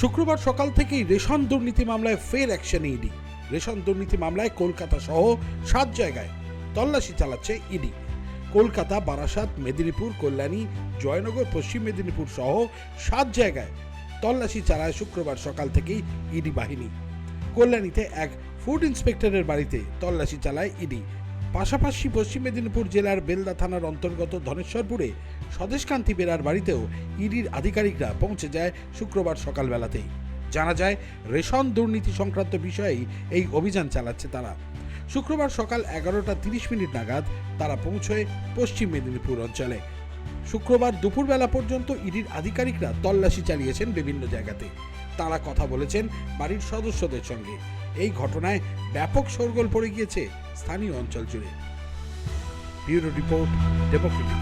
শুক্রবার সকাল থেকেই রেশন দুর্নীতি মামলায় ফের অ্যাকশন ইডি। রেশন দুর্নীতি মামলায় কলকাতা সহ সাত জায়গায় তল্লাশি চালাচ্ছে ইডি। কলকাতা, বারাসাত, মেদিনীপুর, কল্যাণী, জয়নগর, পশ্চিম মেদিনীপুর সহ সাত জায়গায় তল্লাশি চালায় শুক্রবার সকাল থেকেই ইডি বাহিনী। কল্যাণীতে এক ফুড ইন্সপেক্টরের বাড়িতে তল্লাশি চালায় ইডি। পাশাপাশি পশ্চিম মেদিনীপুর জেলার বেলদা থানার অন্তর্গত ধনেশ্বরপুরে স্বদেশকান্তি বেরার বাড়িতেও ইডির আধিকারিকরা পৌঁছে যায় শুক্রবার সকালবেলাতেই। জানা যায়, রেশন দুর্নীতি সংক্রান্ত বিষয়েই এই অভিযান চালাচ্ছে তারা। শুক্রবার সকাল এগারোটা তিরিশ মিনিট নাগাদ তারা পৌঁছয় পশ্চিম মেদিনীপুর অঞ্চলে। শুক্রবার দুপুরবেলা পর্যন্ত ইডির আধিকারিকরা তল্লাশি চালিয়েছেন বিভিন্ন জায়গাতে। তারা কথা বলেছেন বাড়ির সদস্যদের সঙ্গে। এই ঘটনায় ব্যাপক সরগোল পড়ে গিয়েছে স্থানীয় অঞ্চল জুড়ে। Bureau report Democratic